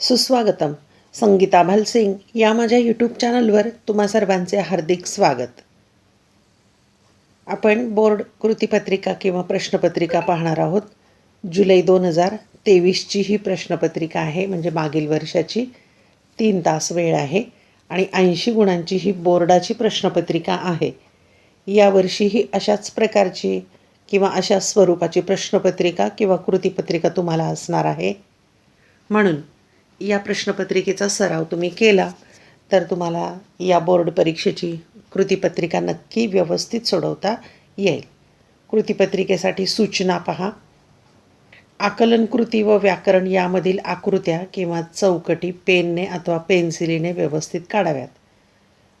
सुस्वागतम. संगीता भालसिंग या माझ्या यूट्यूब चॅनलवर तुम्हा सर्वांचे हार्दिक स्वागत. आपण बोर्ड कृतीपत्रिका किंवा प्रश्नपत्रिका पाहणार आहोत. जुलै दोन हजार तेवीसची ही प्रश्नपत्रिका आहे म्हणजे मागील वर्षाची. तीन तास वेळ आहे आणि ऐंशी गुणांची ही बोर्डाची प्रश्नपत्रिका आहे. यावर्षीही अशाच प्रकारची किंवा अशा स्वरूपाची प्रश्नपत्रिका किंवा कृतीपत्रिका तुम्हाला असणार आहे. म्हणून या प्रश्नपत्रिकेचा सराव तुम्ही केला तर तुम्हाला या बोर्ड परीक्षेची कृतीपत्रिका नक्की व्यवस्थित सोडवता येईल. कृतीपत्रिकेसाठी सूचना पहा. आकलन कृती व व्याकरण यामधील आकृत्या किंवा चौकटी पेनने अथवा पेन्सिलीने व्यवस्थित काढाव्यात.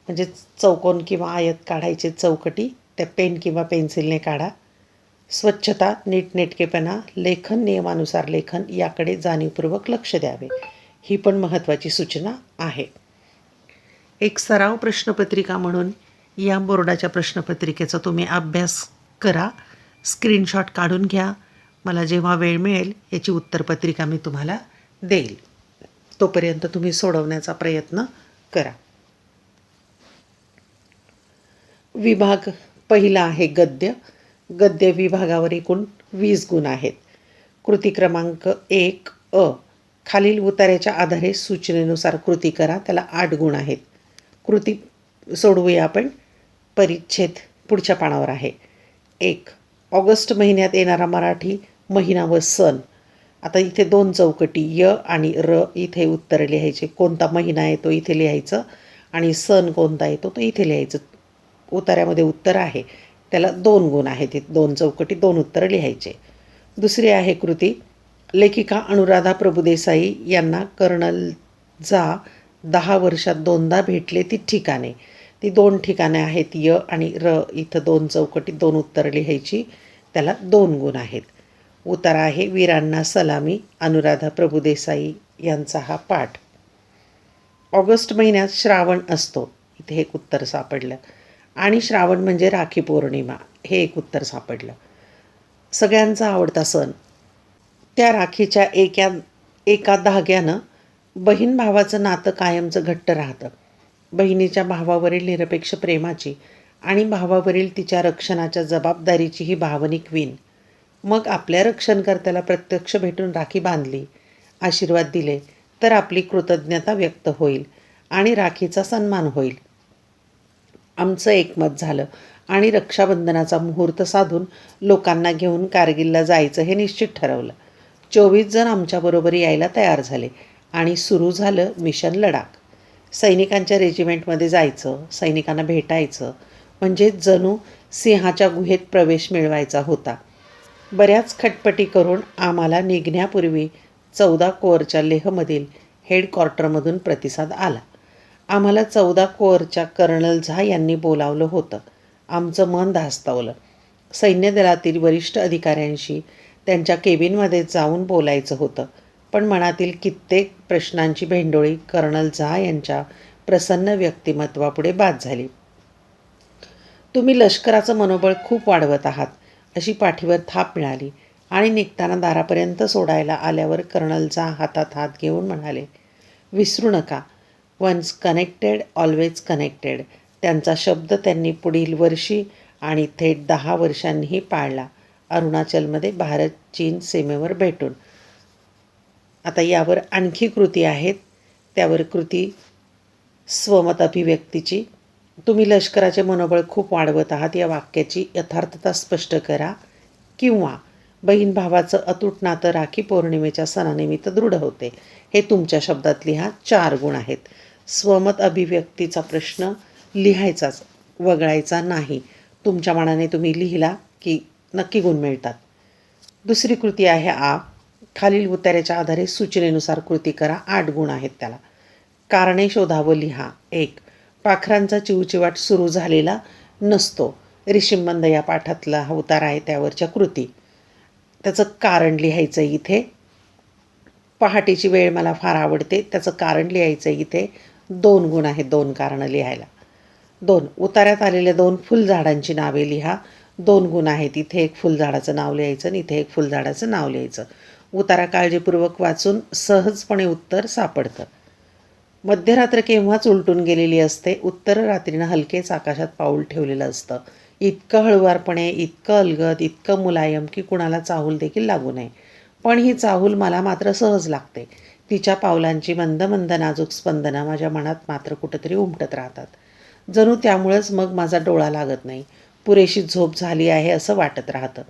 म्हणजे चौकोन किंवा आयत काढायचे चौकटी त्या पेन किंवा पेन्सिलने काढा. स्वच्छता नीटनेटकेपणा लेखन नियमानुसार लेखन याकडे जाणीवपूर्वक लक्ष द्यावे. ही पण महत्त्वाची सूचना आहे. एक सराव प्रश्नपत्रिका म्हणून या बोर्डाच्या प्रश्नपत्रिकेचा तुम्ही अभ्यास करा. स्क्रीनशॉट काढून घ्या. मला जेव्हा वेळ मिळेल याची उत्तरपत्रिका मी तुम्हाला देईल. तोपर्यंत तुम्ही सोडवण्याचा प्रयत्न करा. विभाग पहिला आहे गद्य. गद्य विभागावर एकूण वीस गुण आहेत. कृती क्रमांक एक अ. खालील उतार्याच्या आधारे सूचनेनुसार कृती करा त्याला आठ गुण आहेत. कृती सोडवूया आपण. परिच्छेद पुढच्या पानावर आहे. एक ऑगस्ट महिन्यात येणारा मराठी महिना व सण. आता इथे दोन चौकटी य आणि र इथे उत्तर लिहायचे. कोणता महिना येतो इथे लिहायचं आणि सण कोणता येतो तो इथे लिहायचं. उतार्यामध्ये उत्तर आहे. त्याला दोन गुण आहेत. दोन चौकटी दोन उत्तरं लिहायचे. दुसरी आहे कृती. लेखिका अनुराधा प्रभुदेसाई यांना कर्नल जा दहा वर्षात दोनदा भेटले ती ठिकाणे. ती दोन ठिकाणे आहेत य आणि र. इथं दोन चौकटी दोन उत्तरं लिहायची. त्याला दोन गुण आहेत. उतारा आहे वीरांना सलामी अनुराधा प्रभुदेसाई यांचा हा पाठ. ऑगस्ट महिन्यात श्रावण असतो. इथे एक उत्तर सापडलं. आणि श्रावण म्हणजे राखी पौर्णिमा. हे एक उत्तर सापडलं. सगळ्यांचा आवडता सण. त्या राखीच्या एका एका धाग्यानं बहीण भावाचं नातं कायमचं घट्ट राहतं. बहिणीच्या भावावरील निरपेक्ष प्रेमाची आणि भावावरील तिच्या रक्षणाच्या जबाबदारीची ही भावनिक वीण. मग आपल्या रक्षणकर्त्याला प्रत्यक्ष भेटून राखी बांधली आशीर्वाद दिले तर आपली कृतज्ञता व्यक्त होईल आणि राखीचा सन्मान होईल. आमचं एकमत झालं आणि रक्षाबंधनाचा मुहूर्त साधून लोकांना घेऊन कारगिलला जायचं हे निश्चित ठरवलं. चोवीस जण आमच्याबरोबर यायला तयार झाले आणि सुरू झालं मिशन लडाख. सैनिकांच्या रेजिमेंटमध्ये जायचं सैनिकांना भेटायचं म्हणजे जणू सिंहाच्या गुहेत प्रवेश मिळवायचा होता. बऱ्याच खटपटी करून आम्हाला निघण्यापूर्वी चौदा कोअरच्या लेहमधील हेडक्वार्टरमधून प्रतिसाद आला. आम्हाला चौदा कोअरच्या कर्नल झा यांनी बोलावलं होतं. आमचं मन धास्तावलं. सैन्य दलातील वरिष्ठ अधिकाऱ्यांशी त्यांच्या केबिनमध्ये जाऊन बोलायचं होतं. पण मनातील कित्येक प्रश्नांची भेंडोळी कर्नल झा यांच्या प्रसन्न व्यक्तिमत्वापुढे बाद झाली. तुम्ही लष्कराचं मनोबळ खूप वाढवत आहात अशी पाठीवर थाप मिळाली आणि निघताना दारापर्यंत सोडायला आल्यावर कर्नलचा हातात हात घेऊन म्हणाले विसरू नका. Once connected always connected. त्यांचा शब्द त्यांनी पुढील वर्षी आणि थेट दहा वर्षांनीही पाळला. अरुणाचलमध्ये भारत चीन सीमेवर भेटून. आता यावर आणखी कृती आहेत. त्यावर कृती स्वमत अभिव्यक्तीची. तुम्ही लष्कराचे मनोबळ खूप वाढवत आहात. या वाक्याची यथार्थता स्पष्ट करा. किंवा बहीण भावाचं अतूट नातं राखी पौर्णिमेच्या सणानिमित्त दृढ होते. हे तुमच्या शब्दात लिहा चार गुण आहेत. स्वमत अभिव्यक्तीचा प्रश्न लिहायचाच वगळायचा नाही. तुमच्या मनाने तुम्ही लिहिला की नक्की गुण मिळतात. दुसरी कृती आहे आ खालील उतार्याच्या आधारे सूचनेनुसार कृती करा. आठ गुण आहेत त्याला. कारणे शोधावं लिहा. एक पाखरांचा चिवचिवाट सुरू झालेला नसतो. ऋषिंबंद या पाठातला हा उतार आहे त्यावरच्या कृती. त्याचं कारण लिहायचं इथे. पहाटेची वेळ मला फार आवडते. त्याचं कारण लिहायचं इथे. दोन गुण आहेत दोन कारणं लिहायला. दोन उतार्यात आलेल्या दोन फुलझाडांची नावे लिहा. दोन गुण आहेत. इथे एक फुलझाडाचं नाव लिहायचं आणि इथे एक फुलझाडाचं नाव लिहायचं. उतारा काळजीपूर्वक वाचून सहजपणे उत्तर सापडतं. मध्यरात्र केव्हाच उलटून गेलेली असते उत्तर रात्रीनं हलकेच आकाशात पाऊल ठेवलेलं असतं. इतकं हळुवारपणे इतकं अलगद इतकं मुलायम की कुणाला चाहूल देखील लागू नये. पण ही चाहूल मला मात्र सहज लागते. तिच्या पावलांची मंद मंद नाजूक स्पंदनं माझ्या मनात मात्र कुठंतरी उमटत राहतात. जणू त्यामुळंच मग माझा डोळा लागत नाही. पुरेशी झोप झाली आहे असं वाटत राहतं.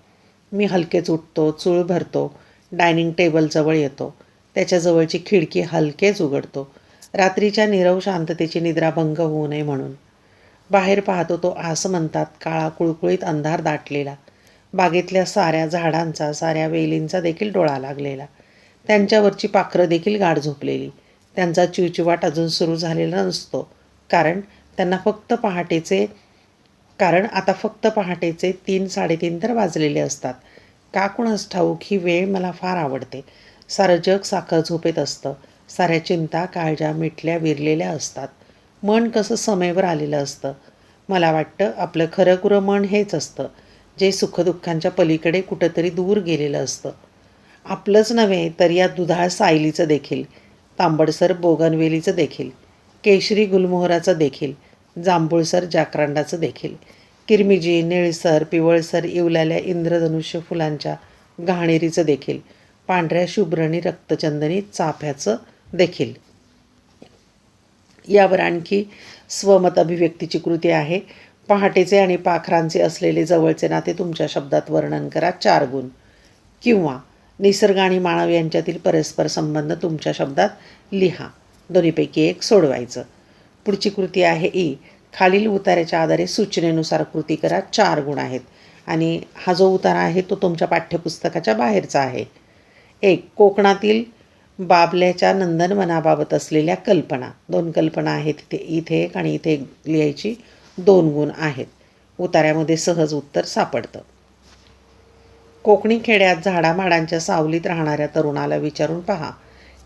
मी हलकेच उठतो चूळ भरतो डायनिंग टेबलजवळ येतो. त्याच्याजवळची खिडकी हलकेच उघडतो. रात्रीच्या निरव शांततेची निद्रा भंग होऊ नये म्हणून. बाहेर पाहतो तो आस म्हणतात काळा कुळकुळीत अंधार दाटलेला. बागेतल्या साऱ्या झाडांचा साऱ्या वेलींचा देखील डोळा लागलेला. त्यांच्यावरची पाखरं देखील गाढ झोपलेली. त्यांचा चिवचिवाट अजून सुरू झालेला नसतो. कारण त्यांना फक्त पहाटेचे कारण आता फक्त पहाटेचे तीन साडेतीन तर वाजलेले असतात. का कुणास ठाऊक ही वेळ मला फार आवडते. सारं जग साखर झोपेत असतं. साऱ्या चिंता काळज्या मिटल्या विरलेल्या असतात. मन कसं समयवर आलेलं असतं. मला वाटतं आपलं खरं खुरं मन हेच असतं. जे सुखदुःखांच्या पलीकडे कुठंतरी दूर गेलेलं असतं. आपलंच नव्हे तर या दुधाळ सायलीचं देखील. तांबडसर बोगनवेलीचं देखील. केशरी गुलमोहराचं देखील. जांभूळसर जाकरांडाचं देखील. किरमिजी निळसर पिवळसर इवलाल्या इंद्रधनुष्य फुलांच्या घाणेरीचं देखील. पांढऱ्या शुभ्रणी रक्तचंदनी चाफ्याचं देखील. यावर आणखी स्वमत अभिव्यक्तीची कृती आहे. पहाटेचे आणि पाखरांचे असलेले जवळचे नाते तुमच्या शब्दात वर्णन करा चार गुण. किंवा निसर्ग आणि मानव यांच्यातील परस्पर संबंध तुमच्या शब्दात लिहा. दोन्हीपैकी एक सोडवायचं. पुढची कृती आहे ई. खालील उतार्याच्या आधारे सूचनेनुसार कृती करा चार गुण आहेत. आणि हा जो उतारा आहे तो तुमच्या पाठ्यपुस्तकाच्या बाहेरचा आहे. एक कोकणातील बाबल्याच्या नंदनवनाबाबत असलेल्या कल्पना. दोन कल्पना आहेत इथे इथे एक आणि इथे एक लिहायची दोन गुण आहेत. उतार्यामध्ये सहज उत्तर सापडतं. कोकणी खेड्यात झाडामाडांच्या सावलीत राहणाऱ्या तरुणाला विचारून पहा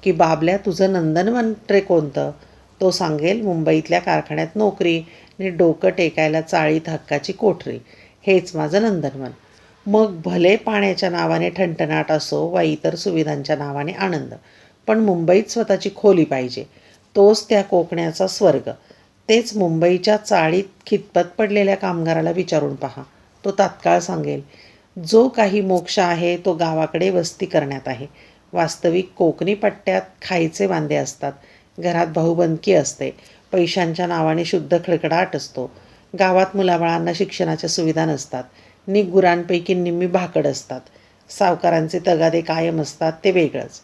की बाबल्या तुझं नंदनवन ट्रे कोणतं? तो सांगेल मुंबईतल्या कारखान्यात नोकरी आणि डोकं टेकायला चाळीत हक्काची कोठरी हेच माझं नंदनवन. मग भले पाण्याच्या नावाने ठणठणाट असो वा इतर सुविधांच्या नावाने आनंद पण मुंबईत स्वतःची खोली पाहिजे तोच त्या कोकण्याचा स्वर्ग. तेच मुंबईच्या चाळीत खितपत पडलेल्या कामगाराला विचारून पहा. तो तात्काळ सांगेल जो काही मोक्ष आहे तो गावाकडे वस्ती करण्यात आहे. वास्तविक कोकणी पट्ट्यात खायचे वांदे असतात. घरात भाऊबंदकी असते. पैशांच्या नावाने शुद्ध खडखडाट असतो. गावात मुलाबाळांना शिक्षणाच्या सुविधा नसतात. निगुरांपैकी निम्मी भाकड असतात. सावकारांचे तगादे कायम असतात ते वेगळंच.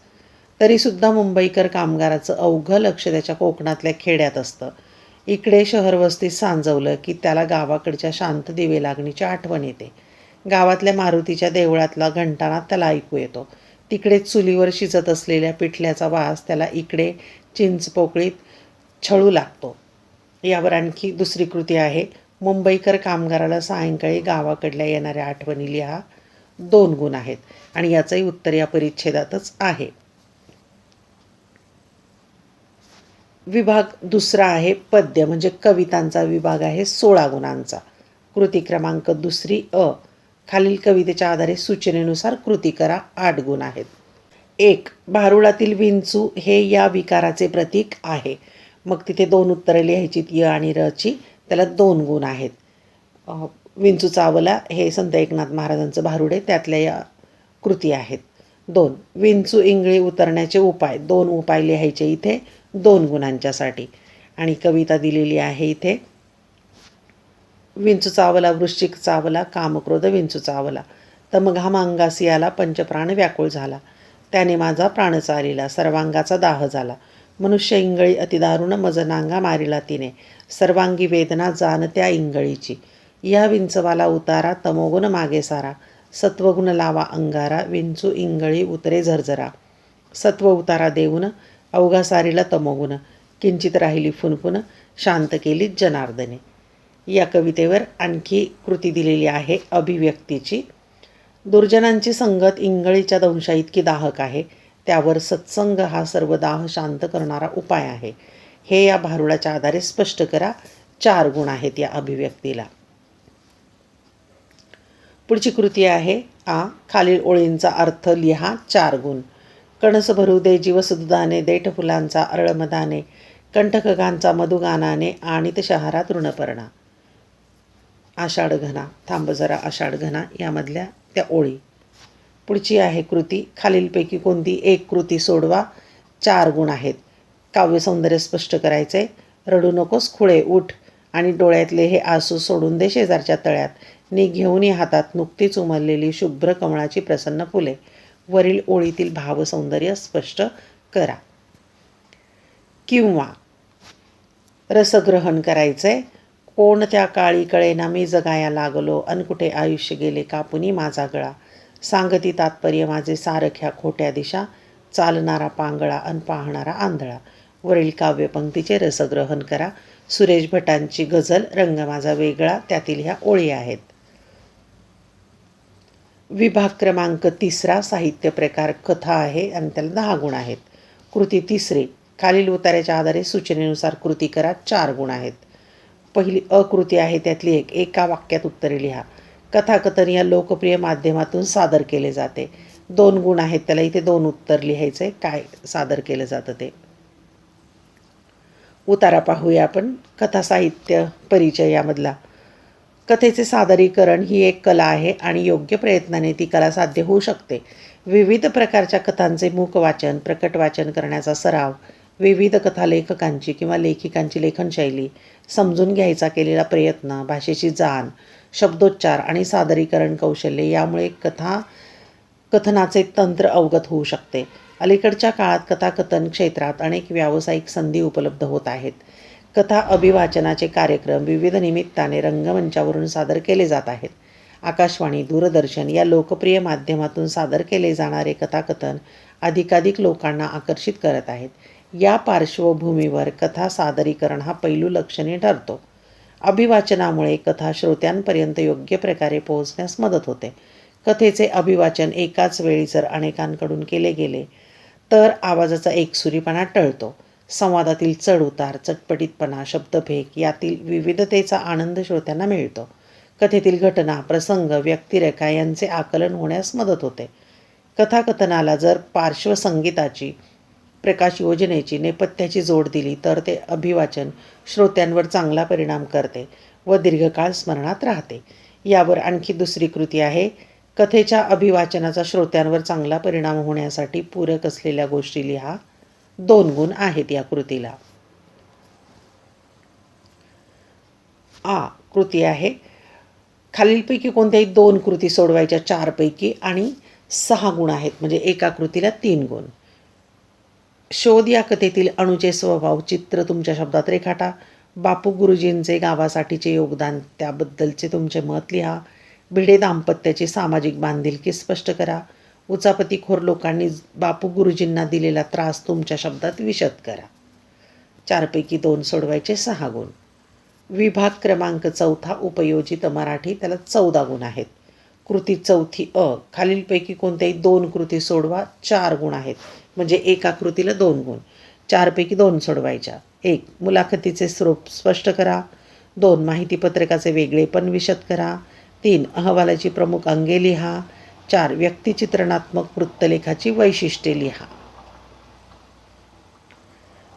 तरीसुद्धा मुंबईकर कामगाराचं अवघं लक्ष त्याच्या कोकणातल्या खेड्यात असतं. इकडे शहरवस्तीत सांजवलं की त्याला गावाकडच्या शांत दिवे लागणीची आठवण येते. गावातल्या मारुतीच्या देवळातला घंटाना त्याला ऐकू येतो. तिकडे चुलीवर शिजत असलेल्या पिठल्याचा वास त्याला इकडे चिंचपोकळीत छळू लागतो. यावर आणखी दुसरी कृती आहे. मुंबईकर कामगाराला सायंकाळी गावाकडल्या येणाऱ्या आठवणी लिहा दोन गुण आहेत आणि याचंही उत्तर या परिच्छेदातच आहे. विभाग दुसरा आहे पद्य म्हणजे कवितांचा विभाग आहे सोळा गुणांचा. कृती क्रमांक दुसरी अ. खालील कवितेच्या आधारे सूचनेनुसार कृती करा आठ गुण आहेत. एक भारुडातील विंचू हे या विकाराचे प्रतीक आहे. मग तिथे दोन उत्तरं लिहायची य आणि रची त्याला दोन गुण आहेत. विंचू चावला हे संत एकनाथ महाराजांचं भारुडे त्यातल्या या कृती आहेत. दोन विंचू इंगळी उतरण्याचे उपाय. दोन उपाय लिहायचे इथे दोन गुणांच्यासाठी. आणि कविता दिलेली आहे इथे. विंचू चावला वृश्चिक चावला कामक्रोध विंचू चावला. तर मग हा अंगासी आला पंचप्राण व्याकुळ झाला. त्याने माझा प्राण चालिला सर्वांगाचा दाह झाला. मनुष्य इंगळी अतिदारुण मज नांगा मारिला तिने. सर्वांगी वेदना जाण त्या इंगळीची. या विंचवाला उतारा तमोगुण मागे सारा. सत्वगुण लावा अंगारा विंचू इंगळी उतरे झरझरा. सत्व उतारा देऊन अवघा सारीला तमोगुण. किंचित राहिली फुनफुन शांत केली जनार्दने. या कवितेवर आणखी कृती दिलेली आहे अभिव्यक्तीची. दुर्जनांची संगत इंगळीच्या दंशा इतकी दाहक आहे. त्यावर सत्संग हा सर्व दाह शांत करणारा उपाय आहे. हे या भारुडाच्या आधारे स्पष्ट करा. चार गुण आहेत या अभिव्यक्तीला. पुढची कृती आहे. आ. खालील ओळींचा अर्थ लिहा. चार गुण. कणस भरू दे जीवसुदाने देठ फुलांचा अरळमदाने कंठकगांचा मधुगानाने आणित शहरात ऋणपर्णा आषाढ घना थांब जरा आषाढ घना यामधल्या त्या ओळी. पुढची आहे कृती. खालीलपैकी कोणती? एक कृती सोडवा. चार गुण आहेत. काव्यसौंदर्य स्पष्ट करायचे रडू नकोस खुळे उठ आणि डोळ्यातले हे आसू सोडून दे शेजारच्या तळ्यात. नी घेऊनही हातात नुकतीच उमललेली शुभ्र कमळाची प्रसन्न फुले. वरील ओळीतील भावसौंदर्य स्पष्ट करा. किंवा रसग्रहण कोण कोणत्या काळी कळेना मी जगाया लागलो? अन कुठे आयुष्य गेले कापुनी माझा गळा? सांगती तात्पर्य माझे सारख्या खोट्या दिशा चालणारा पांगळा अन पाहणारा आंधळा. वरील काव्यपंक्तीचे रसग्रहण करा. सुरेश भटांची गझल रंग माझा वेगळा त्यातील ह्या ओळी आहेत. विभाग क्रमांक तिसरा साहित्य प्रकार कथा आहे आणि त्याला दहा गुण आहेत. कृती तिसरी खालील उतार्याच्या आधारे सूचनेनुसार कृती करा चार गुण आहेत. पहिली अकृती आहे त्यातली एक. एका वाक्यात उत्तरे लिहा. कथाकथन या लोकप्रिय माध्यमातून सादर केले जाते. दोन गुण आहेत त्याला. इथे दोन उत्तर लिहायचे काय सादर केलं जातं ते? उतारा पाहूया आपण. कथा साहित्य परिचय यामधला. कथेचे सादरीकरण ही एक कला आहे आणि योग्य प्रयत्नाने ती कला साध्य होऊ शकते. विविध प्रकारच्या कथांचे मूक वाचन प्रकट वाचन करण्याचा सराव विविध कथालेखकांची किंवा लेखिकांची लेखनशैली समजून घ्यायचा केलेला प्रयत्न भाषेची जाण शब्दोच्चार आणि सादरीकरण कौशल्य यामुळे कथा कथनाचे तंत्र अवगत होऊ शकते. अलीकडच्या काळात कथाकथन क्षेत्रात अनेक व्यावसायिक संधी उपलब्ध होत आहेत. कथा अभिवाचनाचे कार्यक्रम विविध निमित्ताने रंगमंचावरून सादर केले जात आहेत. आकाशवाणी दूरदर्शन या लोकप्रिय माध्यमातून सादर केले जाणारे कथाकथन अधिकाधिक लोकांना आकर्षित करत आहेत. या पार्श्वभूमीवर कथा सादरीकरण हा पैलू लक्षणीय ठरतो. अभिवाचनामुळे कथा श्रोत्यांपर्यंत योग्य प्रकारे पोहोचण्यास मदत होते. कथेचे अभिवाचन एकाच वेळी जर अनेकांकडून केले गेले तर आवाजाचा एकसुरीपणा टळतो. संवादातील चढउतार चटपटीतपणा शब्दफेक यातील विविधतेचा आनंद श्रोत्यांना मिळतो. कथेतील घटना प्रसंग व्यक्तिरेखा यांचे आकलन होण्यास मदत होते. कथाकथनाला जर पार्श्वसंगीताची प्रकाश योजनेची नेपथ्याची जोड दिली तर ते अभिवाचन श्रोत्यांवर चांगला परिणाम करते व दीर्घकाळ स्मरणात राहते. यावर आणखी दुसरी कृती आहे. कथेच्या अभिवाचनाचा श्रोत्यांवर चांगला परिणाम होण्यासाठी पूरक असलेल्या गोष्टी लिहा. दोन गुण आहेत या कृतीला. आ. कृती आहे. खालीलपैकी कोणत्याही दोन कृती सोडवायच्या चारपैकी आणि सहा गुण आहेत. म्हणजे एका कृतीला तीन गुण. शोध या कथेतील अणुचे स्वभाव चित्र तुमच्या शब्दात रेखाटा. बापू गुरुजींचे गावासाठीचे योगदान त्याबद्दलचे तुमचे मत लिहा. भिडे दाम्पत्याची सामाजिक बांधिलकी स्पष्ट करा. उचापतीखोर लोकांनी बापू गुरुजींना दिलेला त्रास तुमच्या शब्दात विशद करा. चारपैकी दोन सोडवायचे सहा गुण. विभाग क्रमांक चौथा उपयोजित मराठी त्याला चौदा गुण आहेत. कृती चौथी अ खालीलपैकी कोणत्याही दोन कृती सोडवा चार गुण आहेत. म्हणजे एका कृतीला दोन गुण. चारपैकी दोन सोडवायच्या. एक मुलाखतीचे स्वरूप स्पष्ट करा. दोन माहितीपत्रकाचे वेगळेपण विशद करा. तीन अहवालाची प्रमुख अंगे लिहा. चार व्यक्तिचित्रणात्मक वृत्तलेखाची वैशिष्ट्ये लिहा.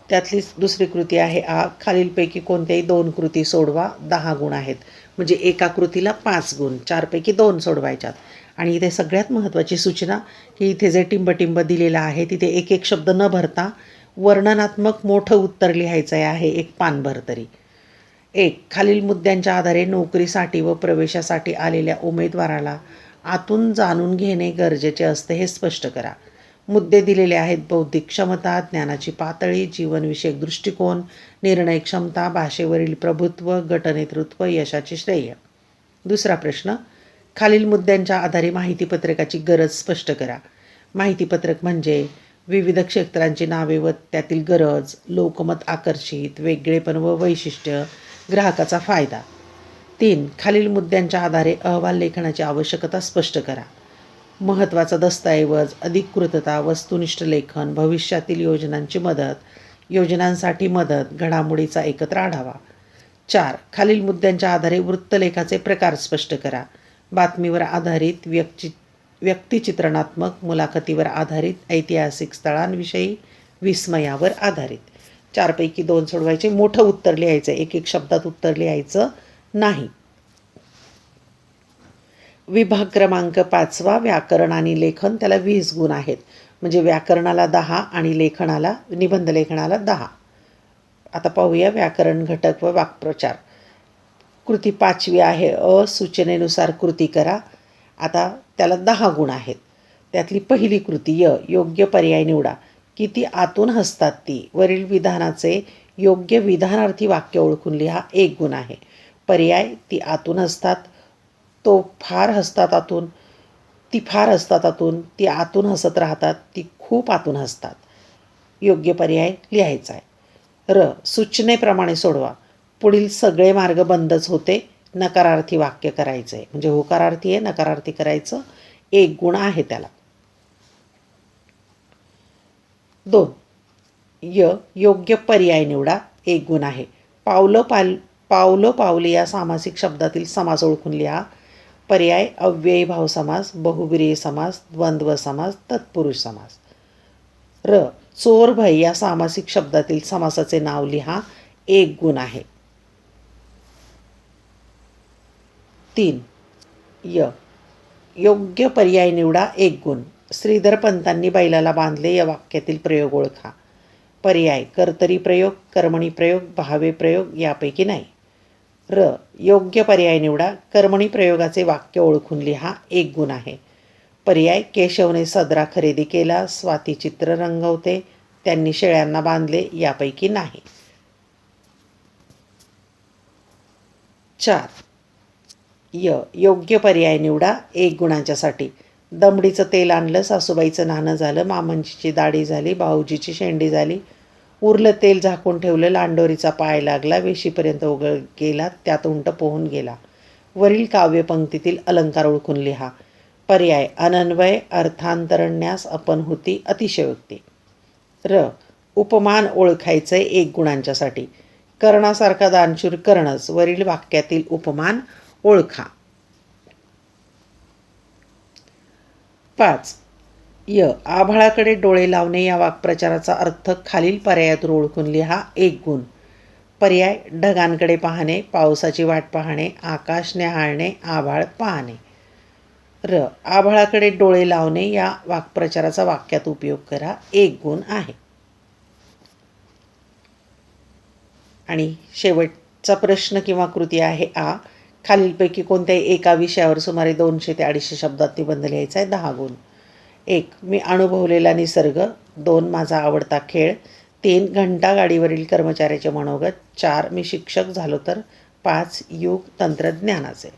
त्यातली दुसरी कृती आहे आ खालीलपैकी कोणत्याही दोन कृती सोडवा दहा गुण आहेत. म्हणजे एका कृतीला पाच गुण चारपैकी दोन सोडवायच्यात. आणि इथे सगळ्यात महत्त्वाची सूचना की इथे जे टिंबटिंब दिलेलं आहे तिथे एक एक शब्द न भरता वर्णनात्मक मोठं उत्तर लिहायचं आहे एक पानभर तरी. एक खालील मुद्द्यांच्या आधारे नोकरीसाठी व प्रवेशासाठी आलेल्या उमेदवाराला आतून जाणून घेणे गरजेचे असते हे स्पष्ट करा. मुद्दे दिलेले आहेत. बौद्धिक क्षमता ज्ञानाची पातळी जीवनविषयक दृष्टिकोन निर्णय क्षमता भाषेवरील प्रभुत्व गटनेतृत्व यशाचे श्रेय. दुसरा प्रश्न खालील मुद्द्यांच्या आधारे माहितीपत्रकाची गरज स्पष्ट करा. माहितीपत्रक म्हणजे विविध क्षेत्रांची नावे व त्यातील गरज लोकमत आकर्षित वेगळेपण व वैशिष्ट्य ग्राहकाचा फायदा. तीन खालील मुद्द्यांच्या आधारे अहवाल लेखनाची आवश्यकता स्पष्ट करा. महत्त्वाचा दस्तऐवज अधिकृतता वस्तुनिष्ठ लेखन भविष्यातील योजनांची मदत योजनांसाठी मदत घडामोडीचा एकत्र आढावा. चार खालील मुद्द्यांच्या आधारे वृत्तलेखाचे प्रकार स्पष्ट करा. बातमीवर आधारित व्यक्ति व्यक्तिचित्रणात्मक मुलाखतीवर आधारित ऐतिहासिक स्थळांविषयी विस्मयावर आधारित. चारपैकी दोन सोडवायचे मोठं उत्तर लिहायचं एक एक शब्दात उत्तर लिहायचं नाही. विभाग क्रमांक पाचवा व्याकरण आणि लेखन त्याला वीस गुण आहेत. म्हणजे व्याकरणाला दहा आणि लेखनाला निबंध लेखनाला दहा. आता पाहूया व्याकरण घटक व वाक्प्रचार. कृती पाचवी आहे अ सूचनेनुसार कृती करा. आता त्याला दहा गुण आहेत. त्यातली पहिली कृती य योग्य पर्याय निवडा. किती आतून हसतात ती. वरील विधानाचे योग्य विधानार्थी वाक्य ओळखून लिहा. एक गुण आहे. पर्याय ती आतून हसतात. तो फार हसतात आतून ती फार हसतात आतून ती आतून हसत राहतात ती खूप आतून हसतात. योग्य पर्याय लिहायचा आहे. र सूचनेप्रमाणे सोडवा. पुढील सगळे मार्ग बंदच होते. नकारार्थी वाक्य करायचं आहे म्हणजे होकारार्थी आहे नकारार्थी करायचं. एक गुण आहे त्याला. दोन य योग्य पर्याय निवडा. एक गुण आहे. पावलं पाल पावलं पावले या सामासिक शब्दातील समास ओळखून लिहा. पर्याय अव्ययी भाव समास बहुब्रीही समास द्वंद्व समास तत्पुरुष समास. र चोर भय या सामासिक शब्दातील समासाचे नाव लिहा एक गुण आहे. तीन य. योग्य पर्याय निवडा एक गुण. श्रीधर पंतांनी बैलाला बांधले या वाक्यातील प्रयोग ओळखा. पर्याय कर्तरी प्रयोग कर्मणी प्रयोग भावे प्रयोग यापैकी नाही. र योग्य पर्याय निवडा. कर्मणी प्रयोगाचे वाक्य ओळखून लिहा. एक गुण आहे. पर्याय केशवने सदरा खरेदी केला स्वाती चित्र रंगवते त्यांनी शेळ्यांना बांधले यापैकी नाही. चार. य योग्य पर्याय निवडा. एक गुणांच्यासाठी. दमडीचं तेल आणलं सासूबाईचं नाणं झालं मामंजीची दाढी झाली भाऊजीची शेंडी झाली उरलं तेल झाकून ठेवलं लांडोरीचा पाय लागला वेशीपर्यंत उघड गेला त्यात उंट पोहून गेला. वरील काव्यपंक्तीतील अलंकार ओळखून लिहा. पर्याय अनन्वय अर्थांतरण्यास अपन होती अतिशयोक्ती. र उपमान ओळखायचंय एक गुणांच्यासाठी. कर्णासारखा दानशूर करणच वरील वाक्यातील उपमान ओळखा. पाच य. आभाळाकडे डोळे लावणे या वाक्प्रचाराचा अर्थ खालील पर्यायातून ओळखून लिहा. एक गुण. पर्याय. ढगांकडे पाहणे पावसाची वाट पाहणे आकाश न्याहाळणे आभाळ पाहणे. र. आभाळाकडे डोळे लावणे या वाक्प्रचाराचा वाक्यात उपयोग करा. एक गुण आहे. आणि शेवटचा प्रश्न किंवा कृती आहे आ. खालीलपैकी कोणत्याही एका विषयावर सुमारे दोनशे ते अडीचशे शब्दात निबंध लिहायचा आहे. दहा गुण. एक मी अनुभवलेला निसर्ग दोन माझा आवडता खेळ तीन घंटा गाडीवरील कर्मचाऱ्याचे मनोगत चार मी शिक्षक झालो तर पाच युग तंत्रज्ञानाचे.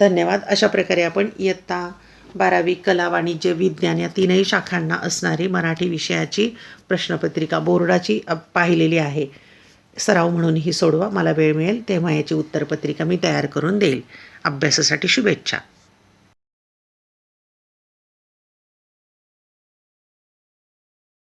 धन्यवाद. अशा प्रकारे आपण इयत्ता बारावी कला वाणिज्य विज्ञान या तीनही शाखांना असणारी मराठी विषयाची प्रश्नपत्रिका बोर्डाची पाहिलेली आहे. सराव म्हणून ही सोडवा. मला वेळ मिळेल तेव्हा याची उत्तरपत्रिका मी तयार करून देईल. अभ्यासासाठी शुभेच्छा.